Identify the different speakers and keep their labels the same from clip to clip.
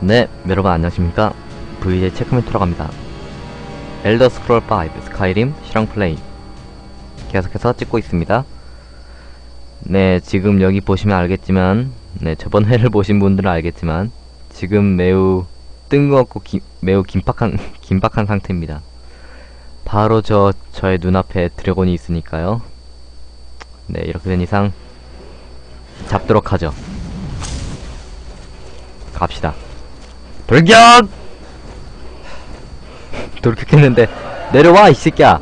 Speaker 1: 네, 여러분 안녕하십니까? VJ 체크메트로 갑니다. 엘더 스크롤 5 스카이림 실황 플레이 계속해서 찍고 있습니다. 네, 지금 여기 보시면 알겠지만, 네, 저번 회를 보신 분들은 알겠지만, 지금 매우 뜬금없고 기, 매우 긴박한, 긴박한 상태입니다. 바로 저, 저의 눈앞에 드래곤이 있으니까요. 네, 이렇게 된 이상, 잡도록 하죠. 갑시다. 돌격! 돌격했는데 내려와 이 새끼야.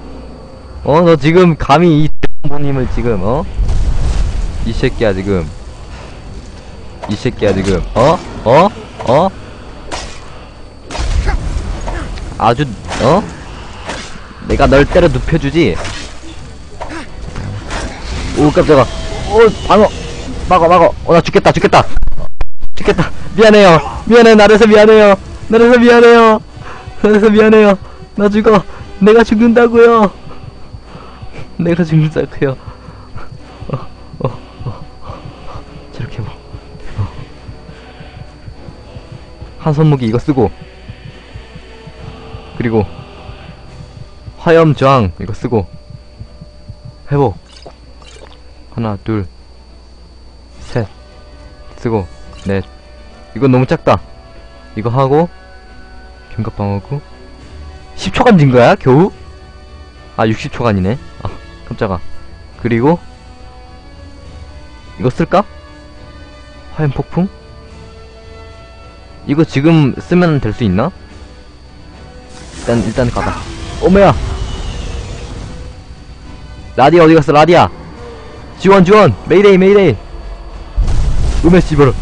Speaker 1: 어 너 지금 감히 이 부모님을 지금 어? 이 새끼야 지금. 이 새끼야 지금 어? 어? 어? 아주 어? 내가 널 때려 눕혀주지. 오 깜짝아. 오 방어. 막어 막어. 어 나 죽겠다 죽겠다. 죽겠다. 미안해요. 미안해. 나래서 미안해요. 나래서 미안해요. 나래서 미안해요. 나 죽어. 내가 죽는다고요. 내가 죽는다고요. 어, 어, 어. 저렇게 뭐. 어. 한 손무기 이거 쓰고. 그리고 화염 저항 이거 쓰고. 회복. 하나, 둘, 셋. 쓰고 넷 이건 너무 작다. 이거 하고 경갑방어구 10초간 진 거야 겨우? 아 60초간이네. 아 깜짝아. 그리고 이거 쓸까? 화염폭풍? 이거 지금 쓰면 될 수 있나? 일단 일단 가봐. 어머야! 라디아 어디 갔어? 라디아! 지원 지원! 메이데이 메이데이! 음의 씨발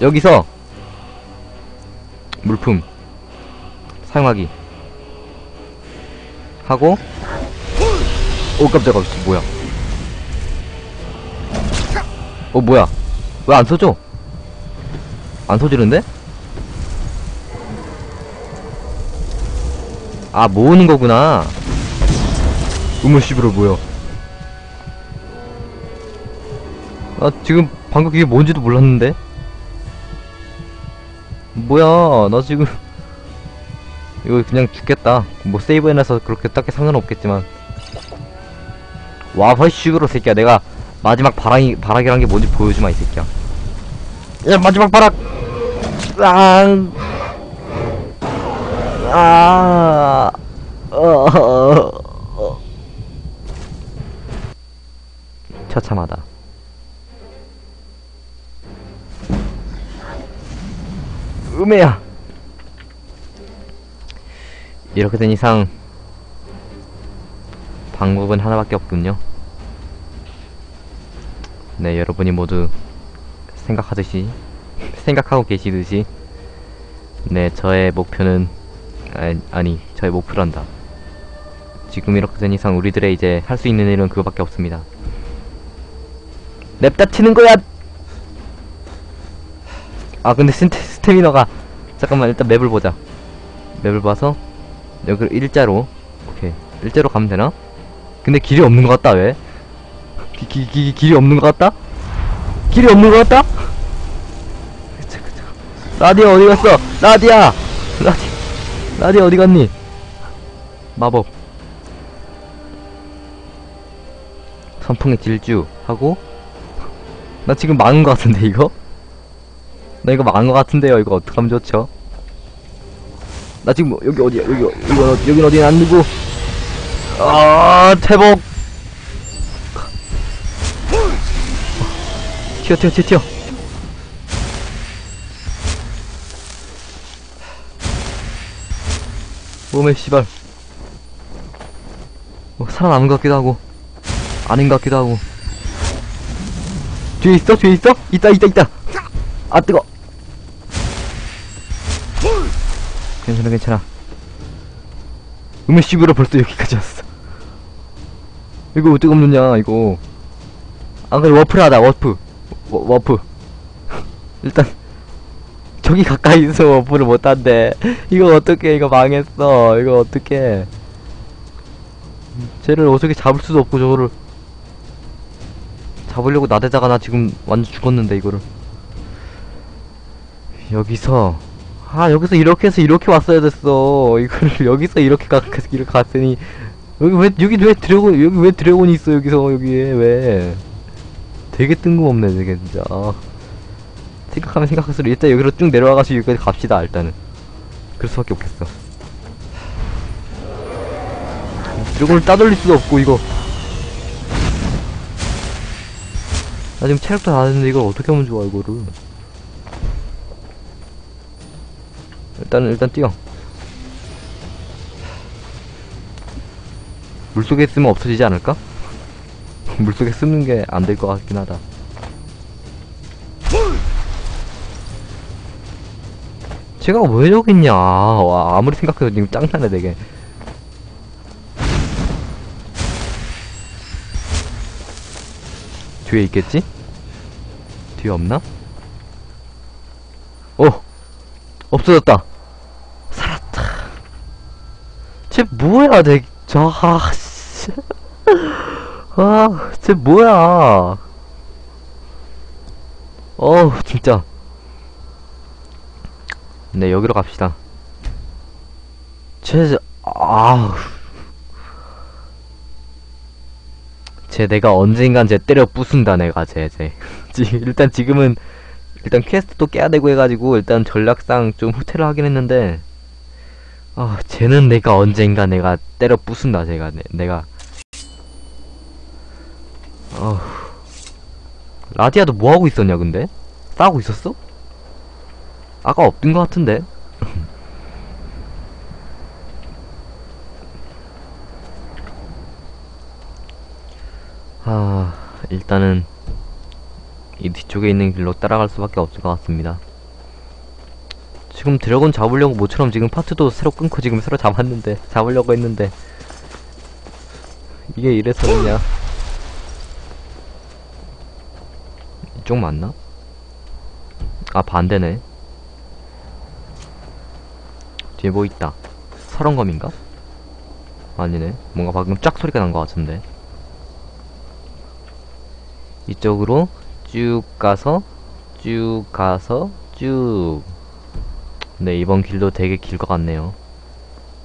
Speaker 1: 여기서 물품 사용하기 하고 오 깜짝아 씨, 뭐야? 어 뭐야? 왜안 써져? 안 써지는데? 아 모으는 거구나. 씨발 뭐야 나 지금 방금 그게 뭔지도 몰랐는데 뭐야 나 지금. 이거 그냥 죽겠다. 뭐 세이브 해놔서 그렇게 딱히 상관없겠지만. 와 헐씨그로 새끼야. 내가 마지막 바락이 바락이란 게 뭔지 보여주마 이 새끼야. 야 마지막 바락! 앙! 아, 어, 어, 어. 처참하다. 음해야. 이렇게 된 이상 방법은 하나밖에 없군요. 네 여러분이 모두 생각하듯이 생각하고 계시듯이 네 저의 목표는 아니, 아니 저의 목표란다. 지금 이렇게 된 이상 우리들의 이제 할 수 있는 일은 그거밖에 없습니다. 냅다 치는 거야! 아 근데 스테, 스태미너가 잠깐만 일단 맵을 보자 맵을 봐서 여기를 일자로 오케이 일자로 가면 되나? 근데 길이 없는 것 같다 왜? 기, 기, 기, 길이 없는 것 같다? 길이 없는 것 같다? 라디아 어디 갔어? 라디아! 라디 라디아 어디 갔니? 마법 선풍의 질주 하고 나 지금 망한 것 같은데 이거? 나 이거 망한 것 같은데요. 이거 어떡하면 좋죠? 나 지금 뭐, 여기 어디야? 여기 여기 어, 여긴 어디야? 안 누구? 아 태복. 튀어 튀어 튀어 튀어. 몸에 씨발. 어, 살아남은 것 같기도 하고 아닌 것 같기도 하고. 뒤에 있어? 뒤에 있어? 있다 있다 있다. 아 뜨거. 괜찮아 괜찮아. 음식으로 벌써 여기까지 왔어. 이거 어떻게 없느냐 이거. 아 그래 워프를 하다 워프. 워, 워프. 일단 저기 가까이 있어 워프를 못한대. 이거 어떻게 이거 망했어. 이거 어떻게? 쟤를 어떻게 잡을 수도 없고 저거를 잡으려고 나대다가 나 지금 완전 죽었는데 이거를. 여기서 아 여기서 이렇게 해서 이렇게 왔어야 됐어. 이거를 여기서 이렇게 가, 이렇게 갔으니. 여기 왜 여기 왜 드래곤 여기 왜 드래곤이 있어 여기서 여기에? 왜? 되게 뜬금없네 되게 진짜. 아, 생각하면 생각할수록 일단 여기로 쭉 내려와가지고 여기까지 갑시다 일단은. 그럴 수밖에 없겠어. 드래곤을 따돌릴 수도 없고 이거. 나 지금 체력도 다 됐는데 이걸 어떻게 하면 좋아 이거를 일단 일단 뛰어 물속에 있으면 없어지지 않을까? 물속에 쓰는 게 안 될 것 같긴 하다 제가 왜 여기 있냐 와 아무리 생각해도 지금 짱나네 되게 뒤에 있겠지? 뒤에 없나? 오! 없어졌다! 쟤 뭐야, 내, 저, 아, 씨. 아, 쟤 뭐야. 어우, 진짜. 네, 여기로 갑시다. 쟤, 아우. 쟤 내가 언젠간 쟤 때려 부순다 내가 쟤 쟤. 지- 일단 지금은 일단 퀘스트도 깨야 되고 해가지고 일단 전략상 좀 후퇴를 하긴 했는데 아 쟤는 내가 언젠가 내가 때려 부순다 제가. 내, 내가. 어 라디아도 뭐 하고 있었냐 근데? 싸우고 있었어? 아까 없던 것 같은데? 아 일단은 이 뒤쪽에 있는 길로 따라갈 수밖에 없을 것 같습니다. 지금 드래곤 잡으려고 모처럼 지금 파트도 새로 끊고 지금 새로 잡았는데 잡으려고 했는데. 이게 이래서 그냥. 이쪽 맞나? 아 반대네. 뒤에 뭐 있다. 설원검인가? 아니네. 뭔가 방금 쫙 소리가 난 것 같은데. 이쪽으로 쭉 가서 쭉 가서 쭉 네, 이번 길도 되게 길 것 같네요.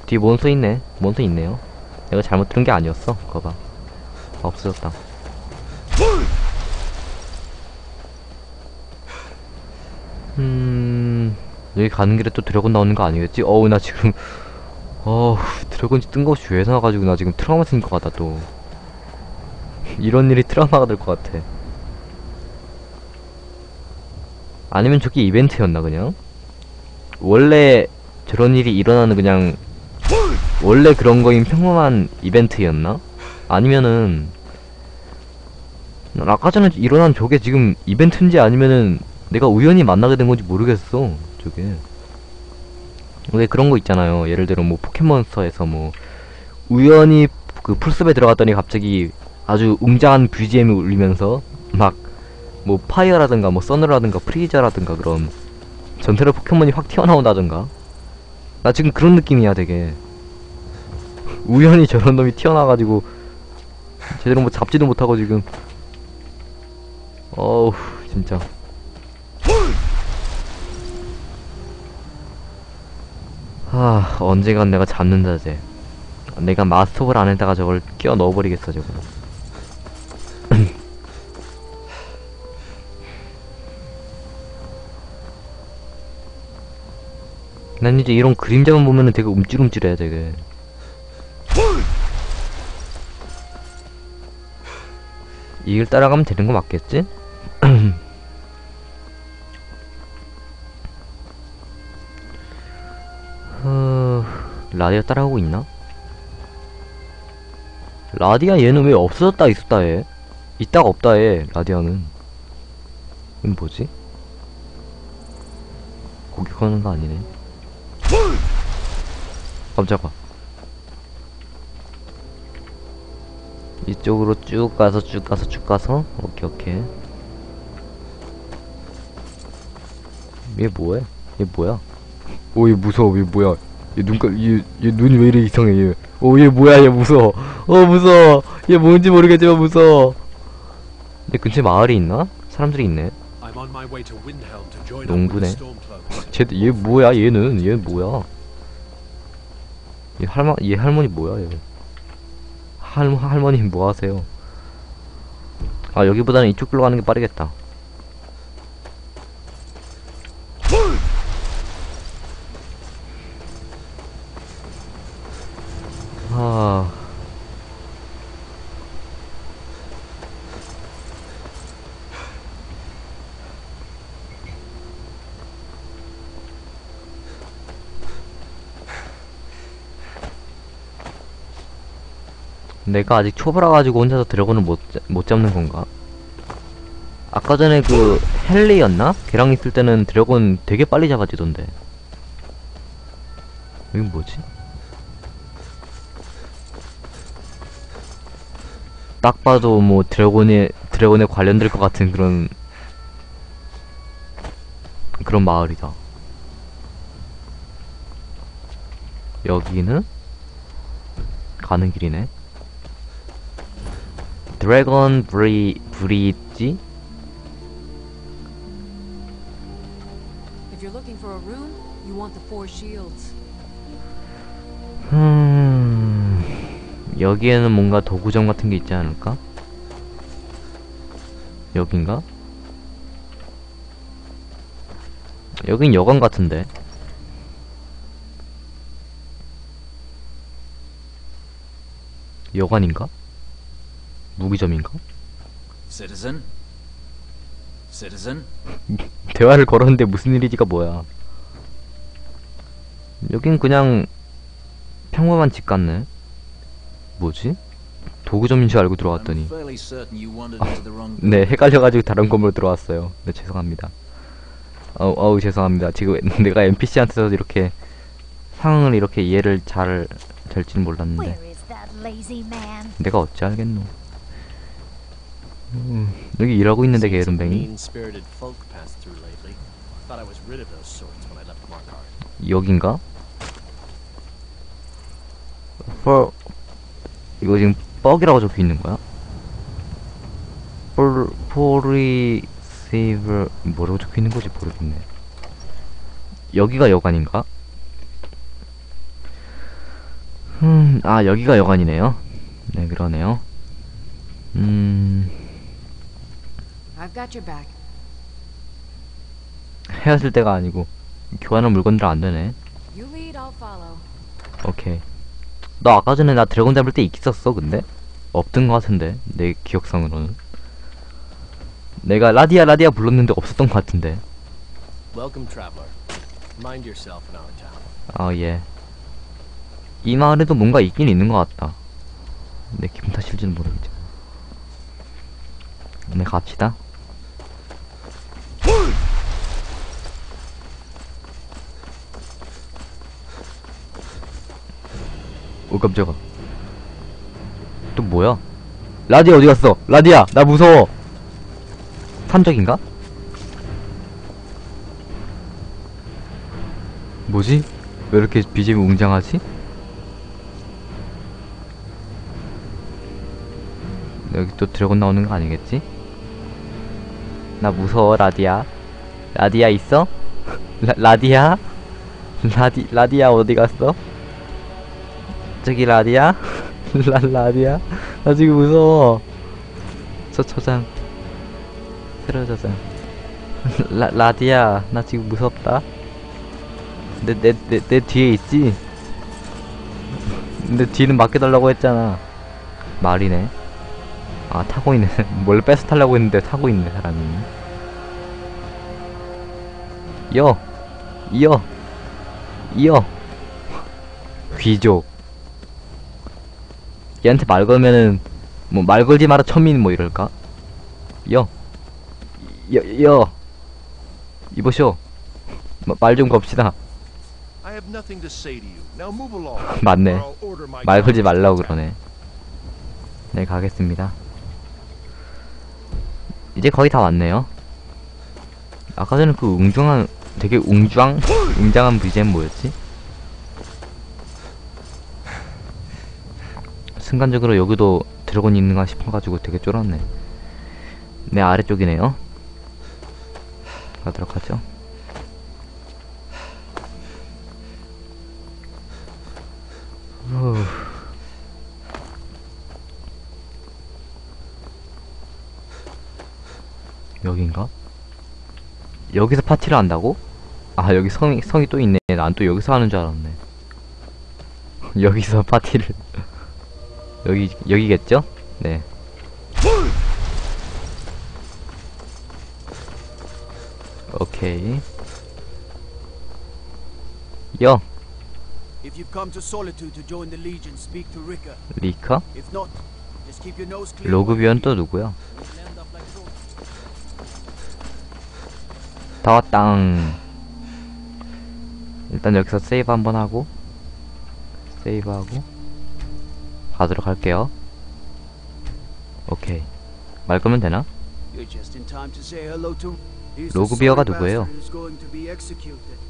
Speaker 1: 뒤에 몬스터 있네. 몬스터 있네요. 내가 잘못 들은 게 아니었어. 그거 봐. 아, 없어졌다. 음... 여기 가는 길에 또 드래곤 나오는 거 아니겠지? 어우, 나 지금... 어우, 드래곤이 뜬금없이 왜 나와가지고 나 지금 트라우마 생긴 것 같다, 또. 이런 일이 트라우마가 될 것 같아. 아니면 저게 이벤트였나 그냥? 원래 저런 일이 일어나는 그냥 원래 그런 거인 평범한 이벤트였나? 아니면은 난 아까 전에 일어난 저게 지금 이벤트인지 아니면은 내가 우연히 만나게 된 건지 모르겠어 저게 왜 그런 거 있잖아요 예를 들어 뭐 포켓몬스터에서 뭐 우연히 그 풀숲에 들어갔더니 갑자기 아주 웅장한 BGM이 울리면서 막 뭐 파이어라든가 뭐 서너라든가 프리저라든가 그런 전태로 포켓몬이 확 튀어나온다든가. 나 지금 그런 느낌이야 되게. 우연히 저런 놈이 튀어나와가지고 제대로 뭐 잡지도 못하고 지금. 어우 진짜. 아 언젠간 내가 잡는다 쟤 내가 마스터볼 안에다가 저걸 끼워 넣어버리겠어 저거 난 이제 이런 그림자만 보면은 되게 움찔움찔해 되게 이길 따라가면 되는 거 맞겠지? 어... 라디아 따라가고 있나? 라디아 얘는 왜 없어졌다 있었다 해? 있다가 없다 해 라디아는 이건 뭐지? 공격하는 거 아니네 깜짝아. 이쪽으로 쭉 가서 쭉 가서 쭉 가서? 오케이 오케이. 얘 뭐해? 얘 뭐야? 오얘 무서워. 얘 뭐야? 얘 눈깔 얘, 얘 눈이 왜 이래 이상해 얘오얘 뭐야? 얘 무서워. 어 무서워. 얘 뭔지 모르겠지만 무서워. 내 근처에 마을이 있나? 사람들이 있네. 농부네. 쟤얘 뭐야? 얘는? 얘 뭐야 얘 할머 얘 할머니 뭐야 얘? 할, 할머니 뭐 하세요? 아 여기보다는 이쪽 길로 가는 게 빠르겠다 내가 아직 초보라 가지고 혼자서 드래곤을 못, 잡- 못 잡는 건가? 아까 전에 그 헬리였나? 걔랑 있을 때는 드래곤 되게 빨리 잡아지던데. 이건 뭐지? 딱 봐도 뭐 드래곤에 드래곤에 관련될 것 같은 그런 그런 마을이다. 여기는 가는 길이네. 드래곤 브리 브리지?
Speaker 2: If you're looking for a room, you want the Four Shields.
Speaker 1: 음... 여기에는 뭔가 도구점 같은 게 있지 않을까? 여긴가? 여긴 여관 같은데. 여관인가? 무기점인가?
Speaker 3: Citizen? Citizen?
Speaker 1: 대화를 걸었는데 무슨 일이지가 뭐야. 여긴 그냥 평범한 집 같네. 뭐지? 도구점인 줄 알고 들어왔더니.
Speaker 3: wrong
Speaker 1: 네, 헷갈려가지고 다른 건물 들어왔어요. 네, 죄송합니다. 어우, 어우, 죄송합니다. 지금 내가 NPC한테서 이렇게 상황을 이렇게 이해를 잘 될지는 몰랐는데. 내가 어찌 알겠노. 음, 여기 일하고 있는데 게으름뱅이. 여긴가? 펄 이거 지금 뻑이라고 적혀 있는 거야? 폴 포리 세이브 뭐라고 적혀 있는 거지 모르겠네. 여기가 여관인가? 음, 아 여기가 여관이네요. 네 그러네요. 음,
Speaker 2: I've got your back.
Speaker 1: 헤어질 때가 아니고 교환할 물건들 안 되네.
Speaker 2: You lead, I'll follow.
Speaker 1: 오케이. 너 아까 전에 나 드래곤 잡을 때 있었어, 근데? 없던 것 같은데, 내 기억상으로는. 내가 라디아 라디아 불렀는데 없었던 것 같은데.
Speaker 4: Welcome, traveler. Mind yourself in our town.
Speaker 1: 아, 예. 이 마을에도 뭔가 있긴 있는 것 같다. 내 기분 탓일지는 모르겠지만. 네, 갑시다. 오, 깜짝아. 또 뭐야? 라디아 어디 갔어? 라디아, 나 무서워. 삼적인가? 뭐지? 왜 이렇게 BGM이 웅장하지? 여기 또 드래곤 나오는 거 아니겠지? 나 무서워 라디아 라디아 있어? 라, 라디아? 라디, 라디아 어디 갔어? 저기 라디아? 라, 라디아? 나 지금 무서워 저 저장 새로 저장 라, 라디아 나 지금 무섭다 내, 내, 내, 내 뒤에 있지? 내 뒤는 맡겨달라고 했잖아. 말이네. 아, 타고 있네. 원래 뺏어 타려고 했는데 타고 있네, 사람이. 여! 이어! 이어! 귀족. 얘한테 말 걸면은, 뭐, 말 걸지 마라, 천민, 뭐, 이럴까? 여! 여, 여! 이보쇼. 말좀 겁시다. 맞네. 말 걸지 말라고. 그러네. 네, 가겠습니다. 이제 거의 다 왔네요. 아까 전에 그 웅장한, 되게 웅장? 웅장한 BGM 뭐였지? 순간적으로 여기도 드래곤이 있는가 싶어가지고 되게 쫄았네. 내 아래쪽이네요. 가도록 하죠. 후. 여긴가? 여기서 파티를 한다고? 아 여기 성이 성이 또 있네. 난 또 여기서 하는 줄 알았네. 여기서 파티를 여기 여기겠죠? 네. 오케이. 여
Speaker 5: If you've come to Solitude to join the Legion, speak to Rika.
Speaker 1: 리카
Speaker 5: If not, just keep your nose clear.
Speaker 1: 로그비언 또 누구야? 다 왔당. 일단 여기서 세이브 한번 하고 세이브하고 가도록 할게요. 오케이. 말 끄면 되나? 로그비어가 누구예요?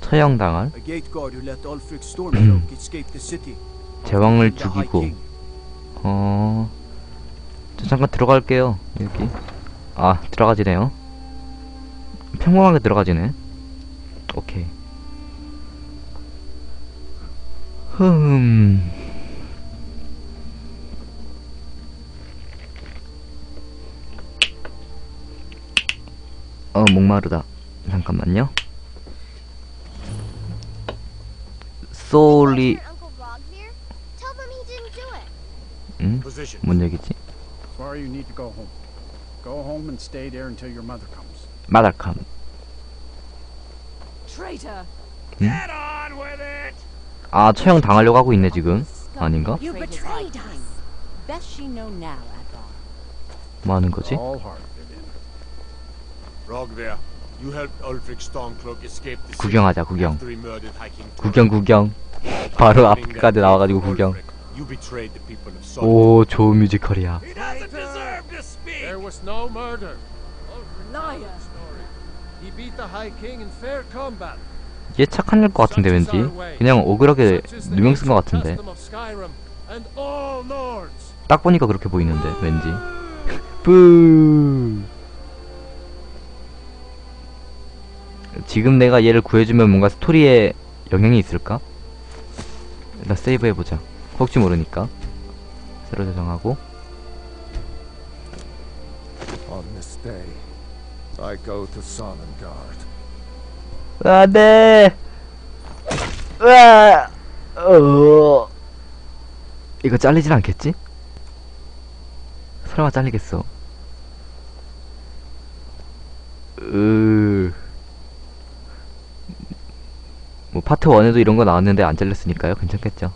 Speaker 1: 처형당할. 제왕을 죽이고. 어... 저 잠깐 들어갈게요 여기 아 들어가지네요 평범하게 들어가지네 오케이 흠... 어 목마르다 잠깐만요
Speaker 6: it.
Speaker 1: 응? 뭔 얘기지? 마달캄
Speaker 2: Traitor!
Speaker 1: 아 처형 당하려고 하고 있네 지금 아닌가? 뭐 하는 거지? 구경하자 구경 구경 구경 바로 앞까지 나와가지고 구경
Speaker 4: You betrayed the people of Solitude.
Speaker 1: 오 좋은 뮤지컬이야
Speaker 7: There was no murder.
Speaker 2: Liar!
Speaker 7: He beat the High King in fair combat.
Speaker 1: 얘 착한 일 것 같은데 왠지 그냥
Speaker 7: the
Speaker 1: 누명 쓴 것 같은데
Speaker 7: custom of Skyrim and all Nords.
Speaker 1: 딱 보니까 그렇게 보이는데 왠지 뿌 지금 내가 얘를 구해주면 뭔가 스토리에 영향이 있을까? 일단 세이브 해보자. 혹시 모르니까. 새로 저장하고.
Speaker 8: On this day, I go to Sonnengard.
Speaker 1: 안돼 으아 어. 이거 잘리진 않겠지? 설마 잘리겠어. 으... 뭐 파트 1에도 이런 거 나왔는데 안 잘렸으니까요 괜찮겠죠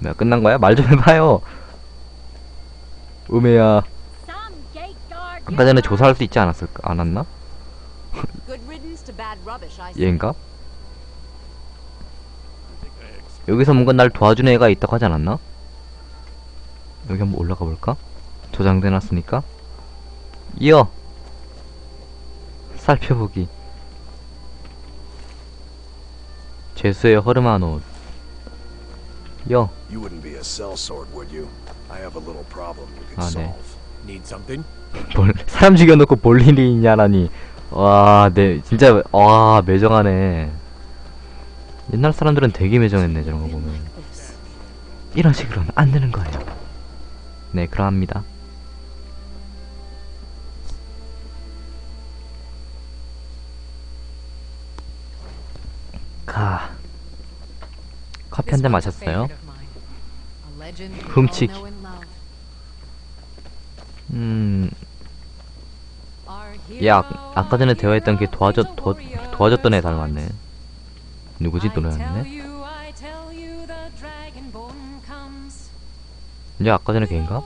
Speaker 1: 뭐야 끝난 거야? 말 좀 해봐요
Speaker 6: guard.
Speaker 1: 아까 전에 조사할 수 있지 않았을까? 않았나? 얘인가? 여기서 뭔가 날 도와주는 애가 있다고 하지 않았나? 여기 한번 올라가 볼까? 저장돼 놨으니까 이어 살펴보기 죄수의 허름한 옷 여.
Speaker 8: You wouldn't be a sellsword, would you? I have a little problem you can
Speaker 1: Ah, 네.
Speaker 8: solve.
Speaker 4: Need something?
Speaker 1: 볼, 사람 죽여놓고 볼 일이 있냐라니 와, 네, 진짜 와 매정하네 옛날 사람들은 되게 매정했네 저런 거 보면 이런 식으로는 안 되는 거예요 네 그러합니다 커피 한 잔 마셨어요 훔치기. 음얘 아, 아까 전에 대화했던 걔 도와줬 도, 도와줬던 애 닮았네 누구지 노래였네 얘 아까 전에 걔인가?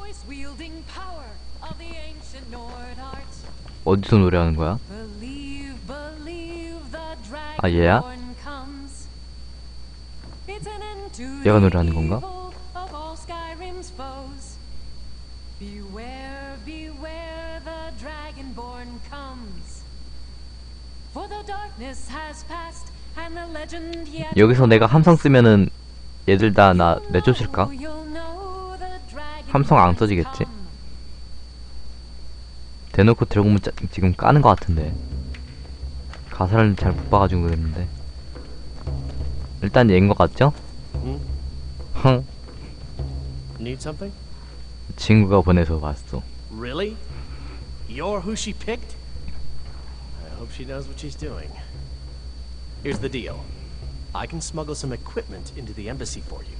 Speaker 1: 어디서 노래하는 거야? 아 얘야? 얘가 노래하는 건가? 여기서 내가 함성 쓰면은 얘들 다 나 내쫓을까? 함성 안 써지겠지? 대놓고 드래곤문 짜, 지금 까는 것 같은데 가사를 잘 못 봐가지고 그랬는데 일단 얘인 것 같죠?
Speaker 4: Hmm?
Speaker 1: 흥
Speaker 4: Need something?
Speaker 1: 친구가 보내서 왔어
Speaker 4: Really? You're who she picked? I hope she knows what she's doing. Here's the deal. I can smuggle some equipment into the embassy for you.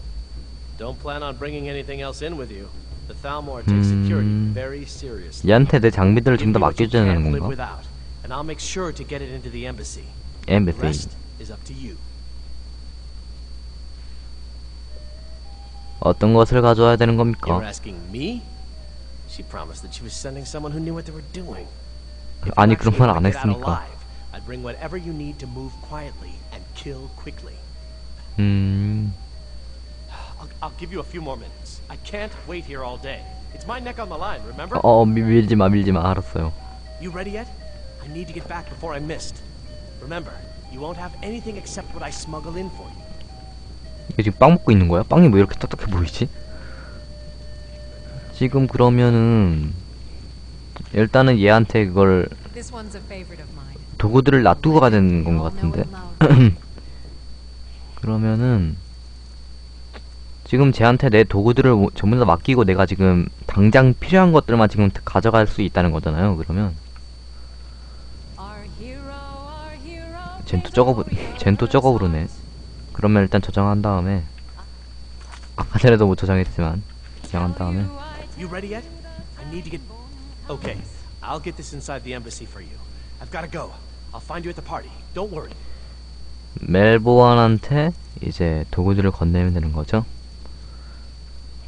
Speaker 4: Don't plan on bringing anything else in with you. The Thalmor takes security
Speaker 1: Hmm.
Speaker 4: very seriously.
Speaker 1: 얘한테 내 장비들을
Speaker 4: Give
Speaker 1: 지금 다
Speaker 4: me what you
Speaker 1: 맡겨주자는
Speaker 4: can't live
Speaker 1: 건가?
Speaker 4: without, and I'll make sure to get it into the embassy. The
Speaker 1: 엠베시
Speaker 4: rest is up to you.
Speaker 1: 어떤 것을 가져와야 되는 겁니까? 아니 그런 말 안 했으니까. 음...
Speaker 4: I'll, give you a few more minutes. I can't wait here all day. It's my neck on the line, remember?
Speaker 1: 어 미, 밀지 마 밀지 마 알았어요
Speaker 4: You ready yet? I need to get back before I'm missed. Remember, you won't have anything except what I smuggle in for you.
Speaker 1: 이게 지금 빵 먹고 있는 거야? 빵이 뭐 이렇게 딱딱해 보이지? 지금 그러면은 일단은 얘한테 그걸. 도구들을 놔두고 가야 되는 건 것 같은데. 그러면은 지금 쟤한테 내 도구들을 모- 전부 다 맡기고 내가 지금 당장 필요한 것들만 지금 가져갈 수 있다는 거잖아요 그러면 쟨 또 저거 쟨 또 저거 부르네 그러면 일단 저장한 다음에 아까 전에도 못 저장했지만 저장한 다음에
Speaker 4: You ready yet? I need to get. Okay, I'll get this inside the embassy for you. I've gotta go. I'll find you at the party. Don't worry.
Speaker 1: 멜보안한테 이제 도구들을 건네면 되는 거죠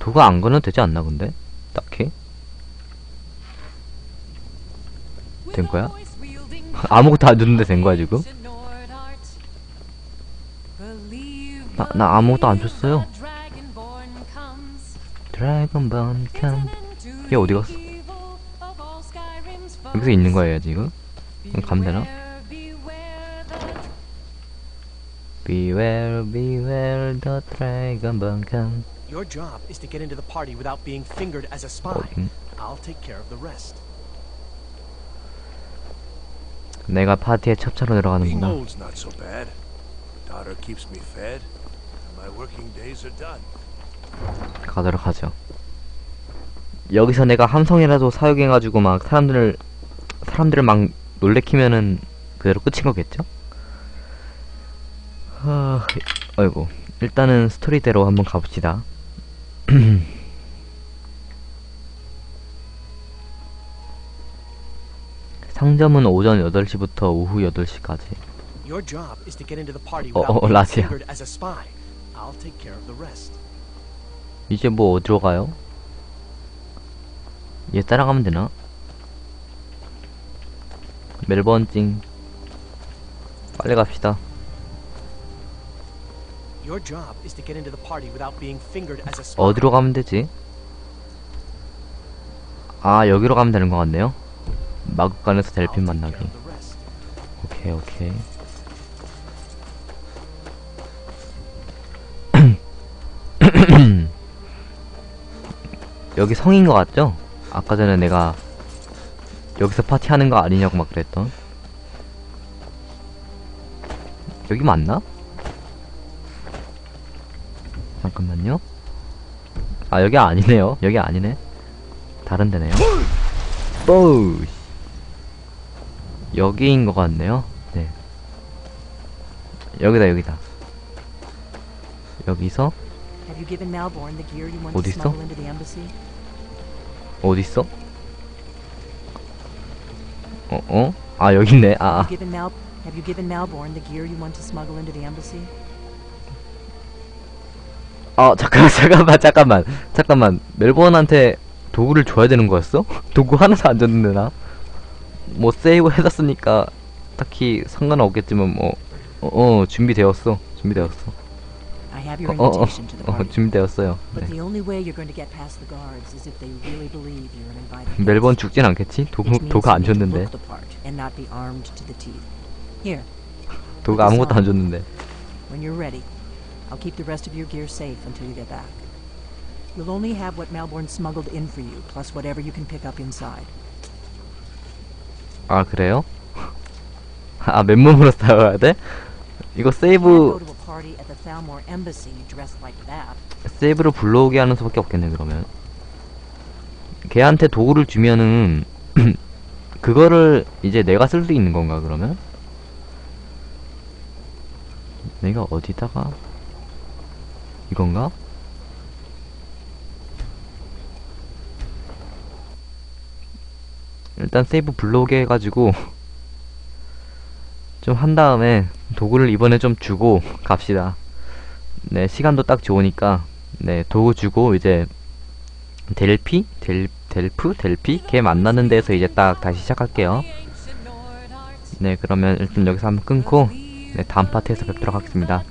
Speaker 1: 도구 안 건너도 되지 않나 근데? 딱히? 된 거야? 아무것도 안 줬는데 된 거야 지금? 나, 나 아무것도 안 줬어요 드래곤본 캄얘 어디 갔어? 여기서 있는 거예요 지금? 그럼 가면 되나? Beware, beware the dragon come
Speaker 4: Your job is to get into the party without being fingered as a spy. I'll take care of the rest.
Speaker 1: 내가 파티에 첩차로
Speaker 8: Being
Speaker 1: 들어가는구나
Speaker 8: old's not so bad. Daughter keeps me fed,
Speaker 1: 가도록 하죠. 여기서 내가 함성이라도 사용해가지고 막 사람들을 사람들을 막 놀래키면은 그대로 끝인 거겠죠? 하... 아이고. 일단은 스토리대로 한번 가봅시다. 상점은 오전 8시부터 오후 8시까지.
Speaker 4: Your job is to get into the party
Speaker 1: 어, 어, 라지야.
Speaker 4: Fingered as a spy. I'll take care of the rest.
Speaker 1: 이제 뭐 어디로 가요? 얘 따라가면 되나? 멜번 찡 빨리 갑시다
Speaker 4: Your job is to get into the party without being fingered as a spy.
Speaker 1: 어디로 가면 되지? 아 여기로 가면 되는 것 같네요 마국간에서
Speaker 4: I'll
Speaker 1: 델핀 만나기. 오케이 오케이 여기 성인 것 같죠? 아까 전에 내가 여기서 파티하는 거 아니냐고 막 그랬던 여기 맞나? 잠깐만요 아 여기 아니네요 여기 아니네 다른 데네요 뽀우 여기인 것 같네요. 네. 여기다 여기다. 여기서
Speaker 9: you given Malborn the gear you want to
Speaker 1: 어디 있어?
Speaker 9: smuggle into the embassy?
Speaker 1: 어디 있어? 어 어? 아 여기 있네. 아, 아.
Speaker 9: Have you given Mal Have you given Malborn the gear you want to smuggle into the embassy?
Speaker 1: 아 잠깐 잠깐만 잠깐만 잠깐만 멜본한테 도구를 줘야 되는 거였어? 도구 하나도 안 줬는데 나. 뭐 세이브 해놨으니까 딱히 상관은 없겠지만 뭐 어, 어 준비되었어 준비되었어.
Speaker 9: I have
Speaker 1: 어,
Speaker 9: your
Speaker 1: 어, 어,
Speaker 9: invitation to the
Speaker 1: 어
Speaker 9: party.
Speaker 1: 준비되었어요.
Speaker 9: But
Speaker 1: 네.
Speaker 9: the only way you're going to get past the guards is if they really believe you're an invited guest.
Speaker 1: 죽진 않겠지? 도구
Speaker 9: Which means you
Speaker 1: 안
Speaker 9: need to
Speaker 1: 줬는데
Speaker 9: look the part and not be armed to the teeth. Here,
Speaker 1: 도구 아무것도 안 줬는데.
Speaker 9: when you're ready, I'll keep the rest of your gear safe until you get back. You'll only have what Malborn smuggled in for you, plus whatever you can pick up inside.
Speaker 1: 아 그래요? 아 맨몸으로 싸워야 돼? 이거 세이브. 세이브를 불러오게 하는 수밖에 없겠네 그러면 걔한테 도구를 주면은 그거를 이제 내가 쓸 수 있는 건가 그러면? 내가 어디다가 이건가? 일단 세이브 불러오게 해가지고 좀 한 다음에 도구를 이번에 좀 주고 갑시다 네 시간도 딱 좋으니까 네 도구 주고 이제 델피? 델, 델프? 델피? 걔 만나는 데서 이제 딱 다시 시작할게요 네 그러면 일단 여기서 한번 끊고 네 다음 파트에서 뵙도록 하겠습니다